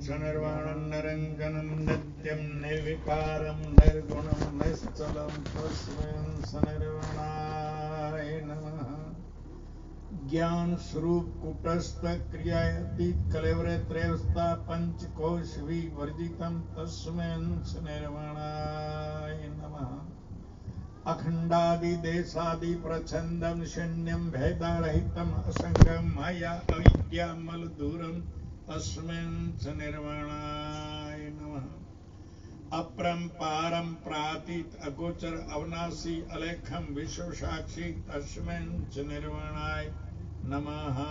च निर्वाणं निरङ्जनं नित्यं निर्विकारं निर्गुणं निश्चलं तस्मै सनिर्वाणाय नमः ज्ञान स्वरूप कुटस्थ क्रियातीत कलेवरे त्रयस्था पंचकोश विवर्जितम तस्मै निर्वाणाय नमः अखंडादि देशादि प्रचंदम शून्यम भेदारहितम असंगम माया अविद्या अस्मिन् निर्वाणाय नमः अपरम पारम प्रातीत अगोचर अवनासी अलेखम विश्व साक्षी अस्मिन् निर्वाणाय नमः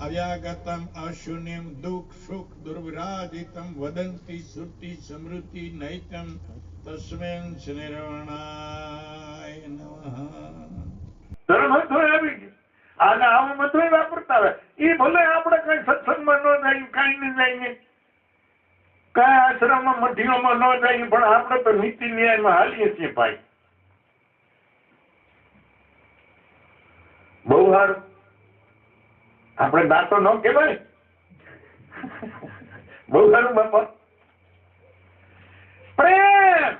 अव्यागतम अशून्यम दुख सुख दुर्विराजितम वदन्ति श्रुति स्मृति नैतम तस्मिन् निर्वाणाय नमः આને આવું મથોય વાપરતા હોય. એ ભલે આપણે કઈ સત્સંગમાં ન જાય, કઈ ન જાય કઈ આશ્રમમાં, મઢીઓમાં ન જાય પણ આપણે તો નીતિ ન્યાયમાં હાલીએ છીએ ભાઈ. બહુ સારું. આપણે દાંતો ન કહેવાય. બહુ સારું બાપા. પ્રેમ!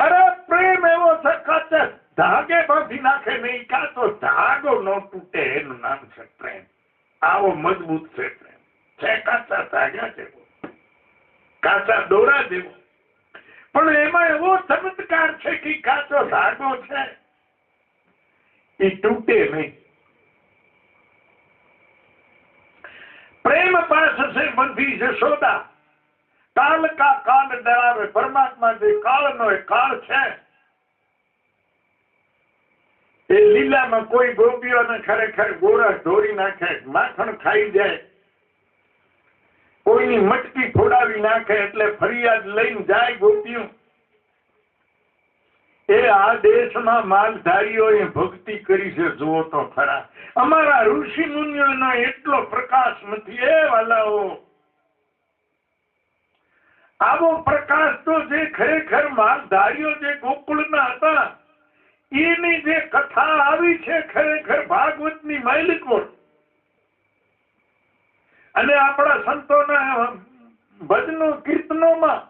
અરે પ્રેમ એવો સખત ધાગે બાંધી નાખે નહીં, કાં તો ધાગો ન તૂટે, એનું નામ છે પ્રેમ. આવો મજબૂત છે પ્રેમ. છે કાચા ધાગા જેવો, કાચા દોરા જેવો. પણ એમાં એવો ચમત્કાર છે કે કાચો ધાગો છે એ તૂટે નહીં. પ્રેમ પાસ છે બંધી જશોદા કાલ કા કાલ ડરાવે, પરમાત્મા જે કાળનો એ કાળ છે એ લીલામાં કોઈ ગોપીઓને ખરેખર ગોરસ ધોરી નાખે, માખણ ખાઈ જાય. કોઈની મટકી ફોડાવી નાખે એટલે ફરિયાદ લઈને જાય ગોપીઓ. એ આ દેશમાં માલધારીઓએ ભક્તિ કરી છે, જુઓ તો ખરા. અમારા ઋષિ મુનિઓનો એટલો પ્રકાશ નથી. એ વાલાઓ, આવો પ્રકાશ તો જે ખરેખર માલધારીઓ જે ગોકુળના હતા એની જે કથા આવી છે ખરેખર ભાગવતની માલિકોટ અને આપણા સંતોના ભજનો, કીર્તનોમાં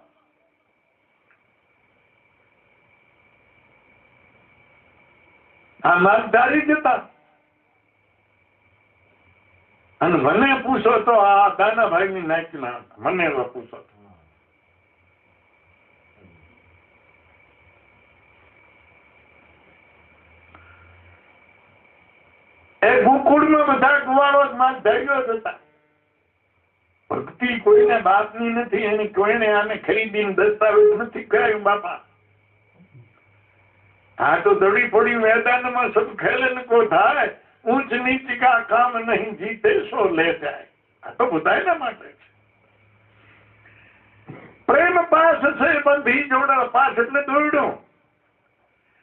આ માલધારી જ જતા. અને મને પૂછો તો આ દાનાભાઈ ની નાચના મને પૂછો તો. એ ગોકુળમાં બધા ગુવાળો જ માલધારીઓ જ હતા. ભક્તિ કોઈને બાપની નથી, એની કોઈને આને ખરીદીને દસ્તાવેજ નથી. કરાયું બાપા. હા તો દડી પડી મેદાનમાં સબ ખેલન કો થાય ઊંચ નીચ કા કામ નહીં જીતે સો લે જાય. આ તો બધાયના માટે છે. પ્રેમ પાસ છે, બંધી જોડા પાસ એટલે દોરડો.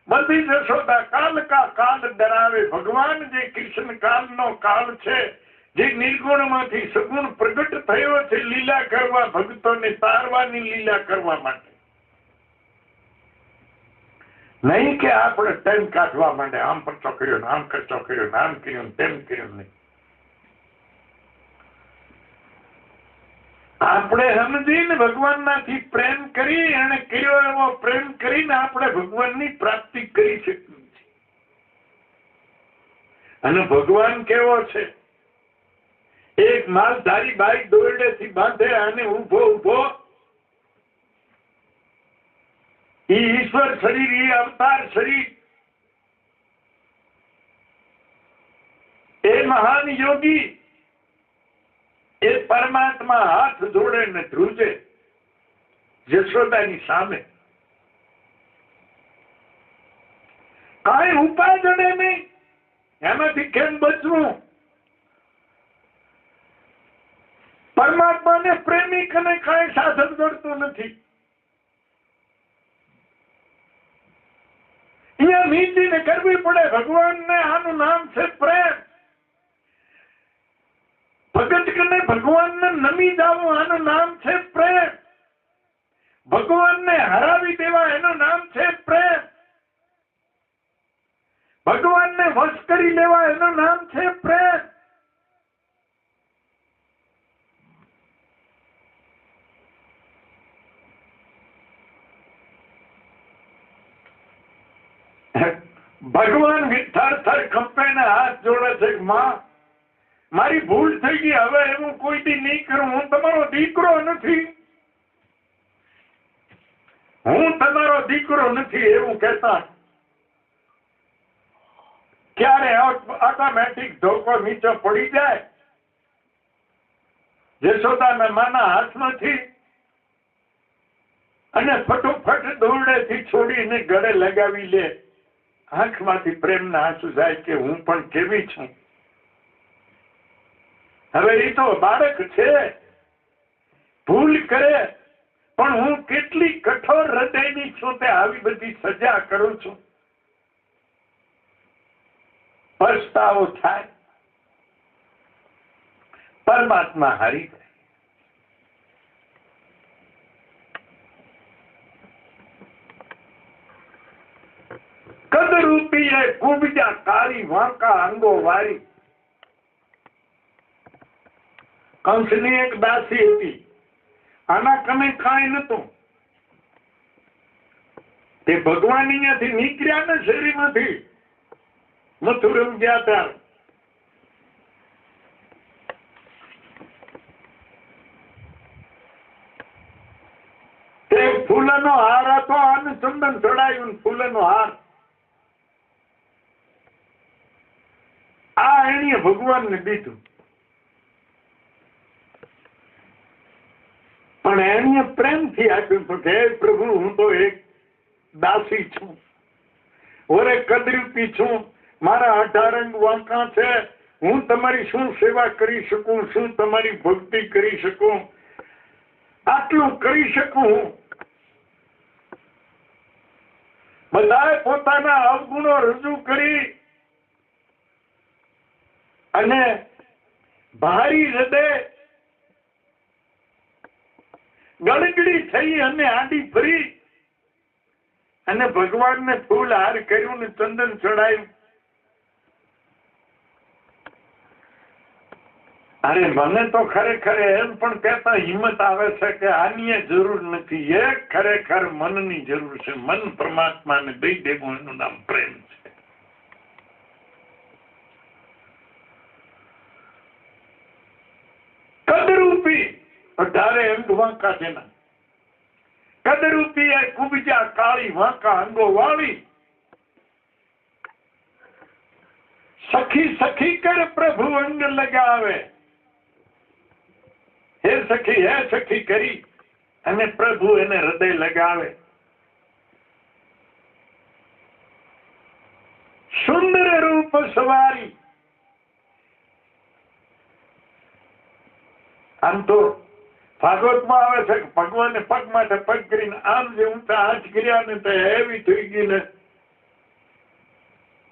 બંધી જશોદા કાલ કા કાલ ડરાવે. ભગવાન જે કૃષ્ણ કાલ નો કાળ છે, જે નિર્ગુણમાંથી સગુણ પ્રગટ થયો છે, લીલા કરવા, ભક્તોને તારવાની લીલા કરવા માટે. નહીં કે આપણે ટાઈમ કાઢવા માંડે. આમ પરચો કર્યો આમ ખર્ચો કર્યો આમ કર્યું તેમ કર્યું નહીં. આપણે સમજીને ભગવાનનાથી પ્રેમ કરી અને કર્યો એવો પ્રેમ કરીને આપણે ભગવાનની પ્રાપ્તિ કરી શકીએ છીએ. અને ભગવાન કેવો છે? એક માલધારી બાઈક દોરડેથી બાંધે અને ઊભો ઊભો એ ઈશ્વર શરીર, ઈ અવતાર શરીર. એ મહાન યોગી એ પરમાત્મા હાથ જોડે ને ધ્રુજે જશોદાની સામે. કઈ ઉપાય જડે નહીં. એમાંથી કેમ બચવું? પરમાત્માને પ્રેમિક અને કઈ સાધન જડતું નથી. અહીંયા નીતિને કરવી પડે ભગવાનને આનું નામ છે પ્રેમ. ભગત કને ભગવાનને નમી જાવો આનું નામ છે પ્રેમ. ભગવાનને હરાવી દેવા એનું નામ છે પ્રેમ. ભગવાનને વશ કરી લેવા એનું નામ છે પ્રેમ. ભગવાન વિઠ્ઠલ થર ખંપે ને હાથ જોડે છે માં મારી ભૂલ થઈ ગઈ, હવે હું કોઈ દી નહીં કરું? હું તમારો દીકરો નથી. હું તમારો દીકરો નથી એવું કહેતા. ક્યારે ઓટોમેટિક ધોકો નીચે પડી જાય? જશોદાના માના હાથમાંથી અને ફટોફટ દોરડેથી છોડીને ગળે લગાવી લે. આંખમાંથી પ્રેમના આંસુ જાય કે હું પણ કેવી છું? હવે એ તો બાળક છે. ભૂલ કરે. પણ હું કેટલી કઠોર હૃદયની છું તે આવી બધી સજા કરું છું. પસ્તાવો થાય. પરમાત્મા હારી જાય. કદરૂપી એ કુબજા કાળી વાંકા અંગો વારી કંસની એક દાસી હતી. આના કમે કાંઈ નતું તે ભગવાન અહીંયાથી નીકળ્યા ને શરીરમાંથી મથુરમ ગયા ત્યાં તે ફૂલનો હાર હતો અને ચંદન ચડાયું ફૂલનો હાર. આ એણીએ ભગવાનને દીધું. પણ એણીએ પ્રેમથી આપ્યું તો કે પ્રભુ, હું તો એક દાસી છું. ઓરે કદરૂપી છું. મારા અઢારંગ વાંકા છે. હું તમારી શું સેવા કરી શકું? શું તમારી ભક્તિ કરી શકું? આટલું કરી શકું. બધાએ પોતાના અવગુણો રજૂ કરી અને ભારી હૃદય ગળગડી થઈ અને આડી ફરી. અને ભગવાનને ફૂલ હાર કર્યું ને ચંદન ચડાયું. અરે મને તો ખરેખર એમ પણ કહેતા હિંમત આવે છે કે આની જરૂર નથી. એ ખરેખર મનની જરૂર છે. મન પરમાત્માને દઈ દેવું, એનું નામ પ્રેમ છે. કદરૂપી અઢારે અંગ વાંકા તેના કદરૂપી એ કુબજા કાળી વાંકા અંગો વાળી. સખી સખી કર પ્રભુ અંગ લગાવે. હે સખી હે સખી કરી અને પ્રભુ એને હૃદય લગાવે. સુંદર રૂપ સવારી. આમ તો ભાગવતમાં આવે છે કે ભગવાને પગ માટે પગ કરીને આમ જે ઊંચા હાથ કર્યા ને તે એવી થઈ ગઈ ને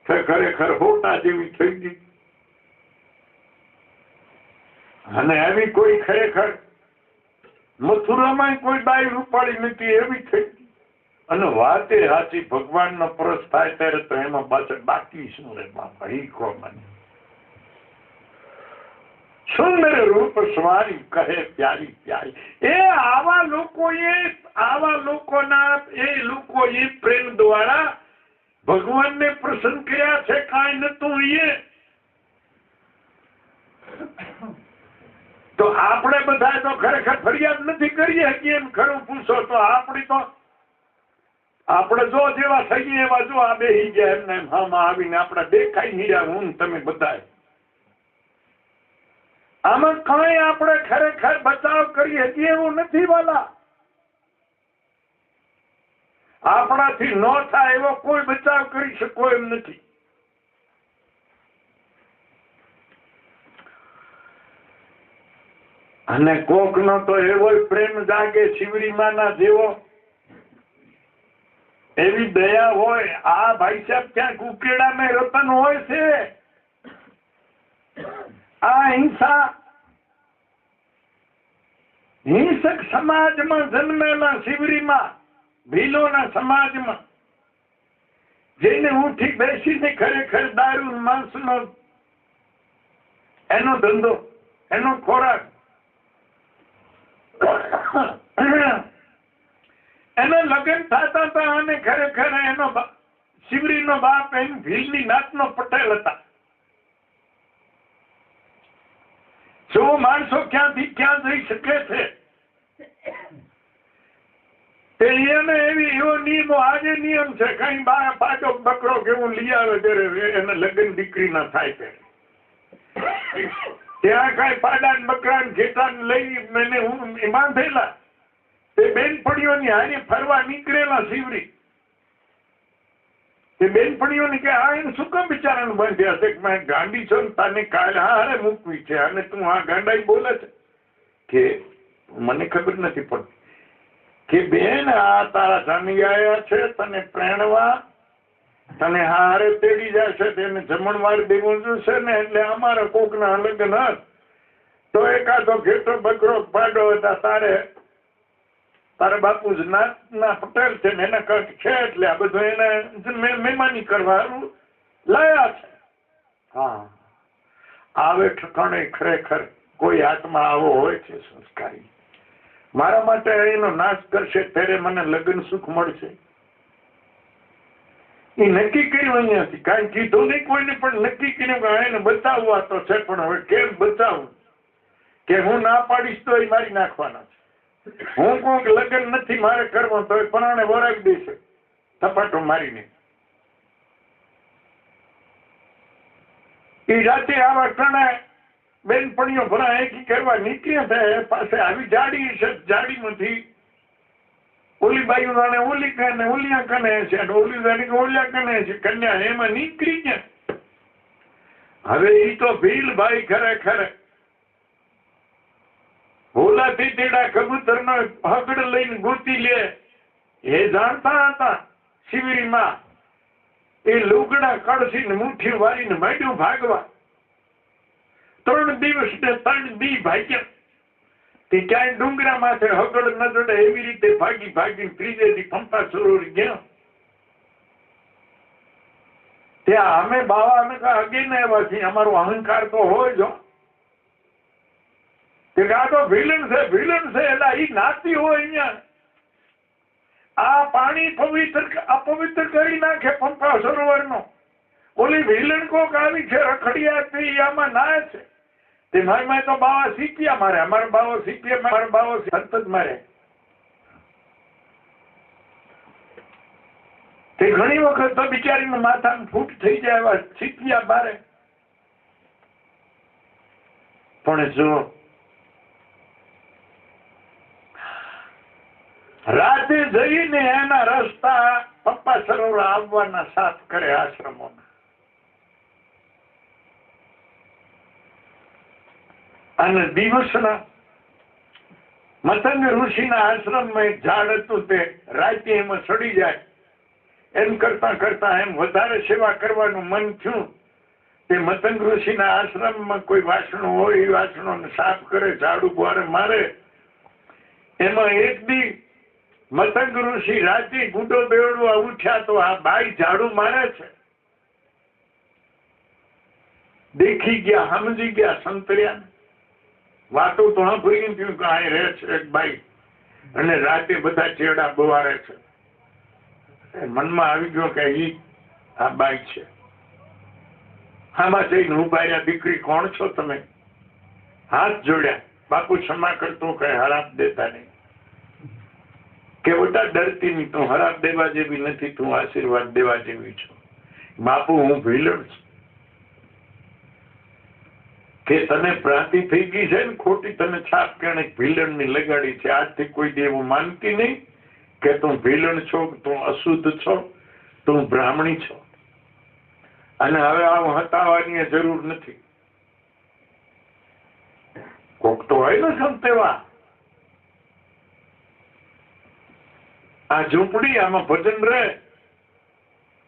ખરેખર હોટા જેવી થઈ ગઈ. અને એવી કોઈ ખરેખર મથુરામાં કોઈ બાઈ રૂપાળી નથી, એવી થઈ ગઈ. અને વાતે સાચી ભગવાનનો પરસ થાય ત્યારે તો એમાં પાછળ બાકી શું રે બાપા ઈ કહો મને? સુંદર રૂપ સ્વારી કહે પ્યારી પ્યારી. એ આવા લોકોએ, આવા લોકોના એ લોકો એ પ્રેમ દ્વારા ભગવાનને પ્રસન્ન કર્યા છે, કાંઈ નતું એ તો આપણે બધા તો ખરેખર ફરિયાદ નથી કરી શકીએ એમ ખરું પૂછો તો આપણી તો, આપણે જો જેવા થઈએ એવા જો આ બેહી ગયા એમને એમ હામાં આવીને આપણે દેખાઈ નહીં હું તમે બધા આમાં કઈ આપણે ખરેખર બચાવ કરી શકીએ એવું નથી, વાલા. આપણાથી ન થાય એવો કોઈ બચાવ કરી શકો એમ નથી. અને કોક નો તો એવો પ્રેમ જાગે શિવરીમાના જેવો. એવી દયા હોય. આ ભાઈ સાહેબ ક્યાંક ઉકેડા મેં રતન હોય છે? આ હિંસા હિંસક સમાજમાં જન્મેલા શિવરીમાં ભીલોના સમાજમાં, જેને ઉઠી બેસીને ખરેખર દારૂ માંસનો એનો ધંધો, એનો ખોરાક, એને લગ્ન થતા હતા અને ખરેખર એનો શિવરીનો બાપ એમ ભીલની નાતનો પટેલ હતા. જો માણસો ક્યાંથી ક્યાં જઈ શકે છે? એને એવી એવો નિયમો, આજે નિયમ છે, કઈ બા પાછો બકરો કેવું લઈ આવે ત્યારે એને લગ્ન દીકરી ના થાય છે ત્યાં કઈ પાડા બકરા ઘેટા લઈ મને હું બાંધેલા. તે બેનપણીઓની હારી ફરવા નીકળેલા શિવરી. તે બેનપણીઓને કે આ એને શું કામ બિચારાનું બાંધ્યા છે? કે મેં ગાંડી છો ને તને કાલ હારે મૂકવી છે અને તું આ ગાંડાઈ બોલે છે? કે મને ખબર નથી પડતી. કે બેન, આ તારા જાની આયા છે, તને પ્રેણવા, તને હારે તેડી જશે, તેને જમણવાર દેવું જોશે ને એટલે અમારા કોકના લગ્ન તો એકાદો ઘેટો બકરો પાડો તારે તારા બાપુ જ નાતના પટેલ છે ને એના કટ છે એટલે આ બધું એને મહેમાની કરવાનું લાયા છે. હા. આવે ઠકાણે ખરેખર કોઈ હાથમાં આવો હોય છે સંસ્કારી. મારા માટે એનો નાશ કરશે ત્યારે મને લગ્ન સુખ મળશે. એ નક્કી કર્યું અહીંયાથી. કાંઈ કીધું નહીં કોઈને પણ નક્કી કર્યું કે એને બચાવવા તો છે પણ હવે કેમ બચાવું? કે હું ના પાડીશ તો એ મારી નાખવાના છે. હું કોઈક લગ્ન નથી મારે કરવું તો પરાણે વરાવી દેશે. થપાટો મારીને. એ રાતે આવા ટણા બેનપણીઓ ભરા એકી કરવા નીકળ્યા હતા પાસે આવી જાડી છે, જાડીમાંથી ઓલી બાયુ જાણે ઓલી કને ઓલિયા કને છે, અને ઓલી જાણે ઓલિયા કને છે, કન્યા એમાં નીકળી ગયા. હવે એ તો ભીલ ભાઈ ખરેખર ભોલાથી તેડા કબૂતર નો હગડ લઈને ગોતી લે. એ જાણતા હતા શિબિરીમાં. એ લુગડા કળસીને મુઠ્ઠી વાળીને માંડ્યું ભાગવા. ત્રણ દિવસ ને ત્રણ દી ભાગ્યા. તે ક્યાંય ડુંગરા માથે હગડ ન ચડે એવી રીતે ભાગી ભાગીને ત્રીજે દી પંપા સરોવર ગયા. ત્યાં અમે બાવા અમે કાંઈ હગે ને એવા છીએ. અમારો અહંકાર તો હોય જો કે આ તો વિલન છે વિલન છે, એટલે એ નાતી હોય અહીંયા. આ પાણી પવિત્ર, અપવિત્ર કરી નાખે પંપા સરોવરનો. ઓલી વિલન કોક આવી છે, રખડિયા તે આમાં ના છે. તે મારી માં તો બાવા શીખ્યા મારે, અમારા બાવો શીખ્યા, મારા બાવો સંત જ મારે. તે ઘણી વખત તો બિચારીનું માથાનું ફૂટ થઈ જાય એવા શીખ્યા બારે પણ જો રાતે જઈને એના રસ્તા પપ્પા સરોવર આવવાના સાથ કરે આશ્રમોના. અને દિવસના મતંગ ઋષિના આશ્રમમાં એક ઝાડ હતું તે રાતે એમાં સડી જાય. એમ કરતા કરતા એમ વધારે સેવા કરવાનું મન થયું. તે મતંગ ઋષિના આશ્રમમાં કોઈ વાસણો હોય એ વાસણોને સાફ કરે, ઝાડુ બુહારે મારે. એમાં એક દી મતંગ ઋષિ રાતે ગુડો બેવડવા ઉઠ્યા તો આ બાઈ ઝાડુ મારે છે. દેખી ગયા, સમજી ગયા સંતર્યા વાતો તો સાંભળી થયું કે આ રહે છે એક બાઈ. અને રાતે બધા ચેડા બવારે છે. મનમાં આવી ગયો કે ઈ આ બાઈ છે. આમાં જઈને ઊભા રહ્યા દીકરી કોણ છો તમે? હાથ જોડ્યા. બાપુ ક્ષમા કરતો કઈ હરાપ દેતા નહીં. કે બેટા ડરતી નહીં, તું હરાપ દેવા જેવી નથી, તું આશીર્વાદ દેવા જેવી છું. બાપુ, હું ભીલણ છું. કે તને પ્રાંતિ થઈ ગઈ છે ને, ખોટી તને છાપ કેણે ભીલણની લગાડી છે? આજથી કોઈ દેવ માનતી નહીં કે તું ભીલણ છો, તું અશુદ્ધ છો, તું બ્રાહ્મણી છો. અને હવે આવું હતાવાની જરૂર નથી. કોક તો હોય ને સંતેવા. આ ઝૂંપડી આમાં ભજન રહે.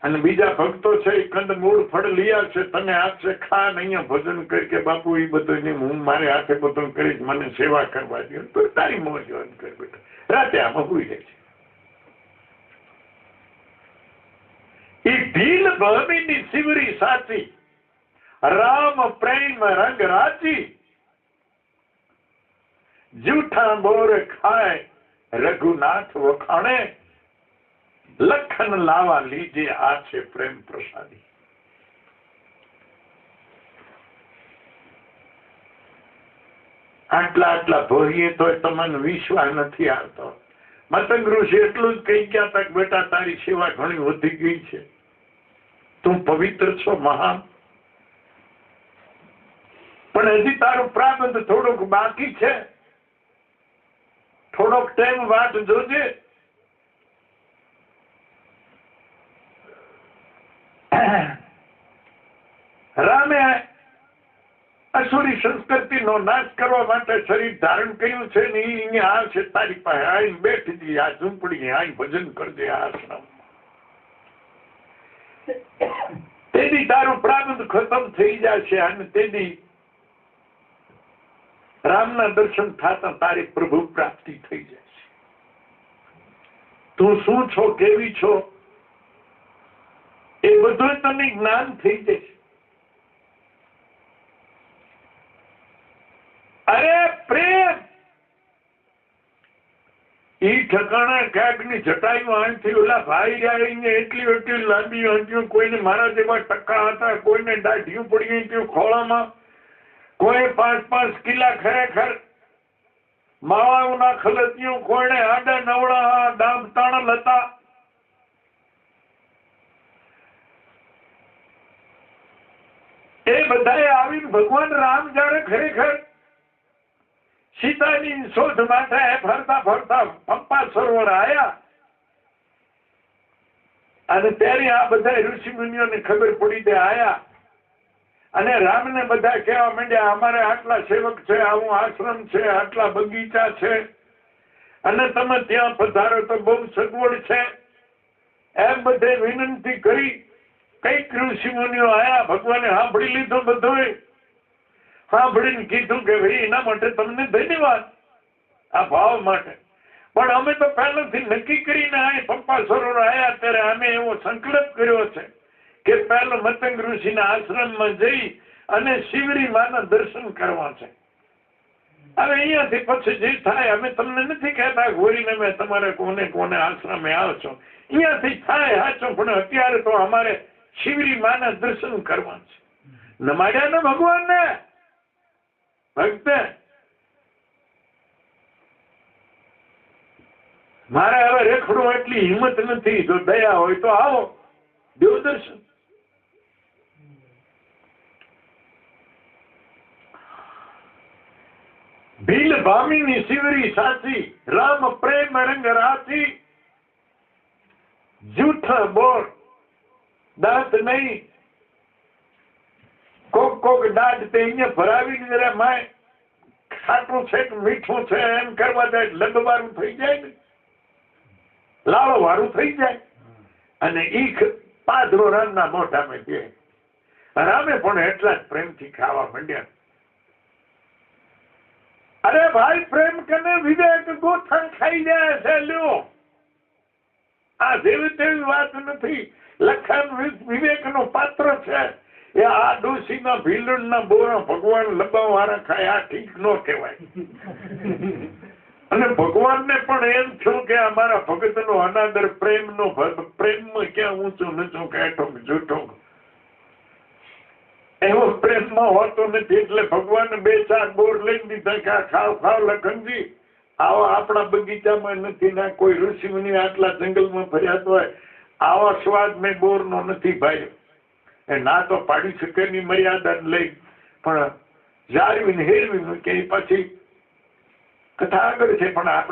અને બીજા ભક્તો છે એ કંદ મૂળ ફળ લીયા છે, તને હાથે ખા અહીંયા ભજન કરી કે બાપુ એ બધું નહીં, હું મારે હાથે બધું કરીશ, મને સેવા કરવા દે તો તારી મોજ કર બેટા. રાતે આમાં ભૂઈ જાય છે. એ ભીલ ભમીની શિવરી સાચી, રામ પ્રેમ રંગ રાચી જૂઠા બોર ખાય રઘુનાથ વખાણે લખન લાવા લીજે આ છે પ્રેમ પ્રસાદી. આટલા આટલા ભરીએ તોય તમને વિશ્વાસ નથી આવતો. મતંગ ઋષિ એટલું જ કહી ગયા તક બેટા, તારી સેવા ઘણી વધી ગઈ છે. તું પવિત્ર છો, મહાન. પણ હજી તારું પ્રાબંધ થોડુંક બાકી છે. થોડોક ટાઈમ વાત જોજે. રામે અસુરી સંસ્કૃતિનો નાશ કરવા માટે શરીર ધારણ કર્યું છે ને અહીંયા આ છે તારી પાસે. આવીને બેઠી આ ઝૂંપડી આવીને ભજન કરજે આ આશ્રમ. તેથી તારું પ્રારંભ ખતમ થઈ જશે અને તેથી રામના દર્શન થતા તારી પ્રભુ પ્રાપ્તિ થઈ જાય છે. તું શું છો, કેવી છો? એ બધું તને જ્ઞાન થઈ જશે અરે પ્રેમ! ઈ ઠકાણા ક્યાંકની જટાઈમાં આણથી ઓલા ભાઈ આવીને એટલી એટલી લાંબી હતી કોઈને મારા જેવા ટકા હતા, કોઈને દાઢીયું પડી ગઈ ખોળામાં કોઈ પાંચ પાંચ કિલ્લા ખરેખર માવાઓના ખલતિયું કોઈને આડા નવડા દામ તાણ લતા? એ બધાએ આવીને ભગવાન રામ જયારે ખરેખર સીતાની શોધ માટે ફરતા ફરતા પપ્પા સરોવર આવ્યા અને ત્યારે આ બધા ઋષિ મુનિઓને ખબર પડી દે આયા અને રામને બધા કહેવા માંડ્યા, અમારે આટલા સેવક છે આવું આશ્રમ છે, આટલા બગીચા છે. અને તમે ત્યાં પધારો તો બહુ સગવડ છે. એમ બધે વિનંતી કરી કંઈક ઋષિ મુનિઓ આયા, ભગવાને સાંભળી લીધો બધું સાંભળીને કીધું કે ભાઈ, એના માટે તમને ધન્યવાદ, આ ભાવ માટે. પણ અમે તો પહેલેથી નક્કી કરીને આ પપ્પા સરોવર આવ્યા ત્યારે અમે એવો સંકલ્પ કર્યો છે. કે પહેલો મતંગ ઋષિના આશ્રમમાં જઈ અને શિવરી માના દર્શન કરવા છે. હવે અહીંયાથી પછી જે થાય, અમે તમને નથી કહેતા ઘોરીને મેં તમારે કોને કોને આશ્રમે આવો છો. અહીંયાથી થાય સાચો, પણ અત્યારે તો અમારે શિવરી માના દર્શન કરવા છે. નમાડ્યા ને ભગવાનને? ભક્ત? મારે હવે રેખડું એટલી હિંમત નથી. જો દયા હોય તો આવો. દેવ દર્શન ભીલ ભામીની શિવરી સાચી, રામ પ્રેમ રંગ રાચી. જૂઠ બોર, દાંત નહીં. કોક કોક દાંત તે અહીંયા ભરાવી જરા માય, ખાટું છે મીઠું છે એમ કરવા જાય લગવારું થઈ જાય ને. લાળો વાળું થઈ જાય. અને ઈ પાદરો રામના મોઢામાં દે રામે પણ એટલા જ પ્રેમથી ખાવા માંડ્યા. અરે ભાઈ, પ્રેમ કને વિવેક ગોથણ ખાઈ જાય છે, લ્યો. આ જેવી તેવી વાત નથી. લખન વિવેક નો પાત્ર છે એ આ ડોસી ના ભીલણ ના બોરા ભગવાન લબાવાળા ખાય આ ઠીક નો કહેવાય. અને ભગવાનને પણ એમ થયું કે અમારા ભગત નો અનાદર પ્રેમ નો પ્રેમમાં ક્યાં ઊંચું નીચું કેઠો જૂઠો એવો પ્રેમમાં હોતો નથી એટલે ભગવાન બે ચાર બોર લઈ દીધા કે આ ખાવ ખાવ લખનજી. આવા આપણા બગીચામાં નથી ના કોઈ ઋષિ મુનિ આટલા જંગલમાં ફર્યા હોય. આવા સ્વાદ મેં બોર નો નથી ભાઈ. એ ના તો પાડી શકે ની મર્યાદા લઈ. પણ જાળવીને હેરવી મૂકે પછી કથા આગળ છે, પણ આપણે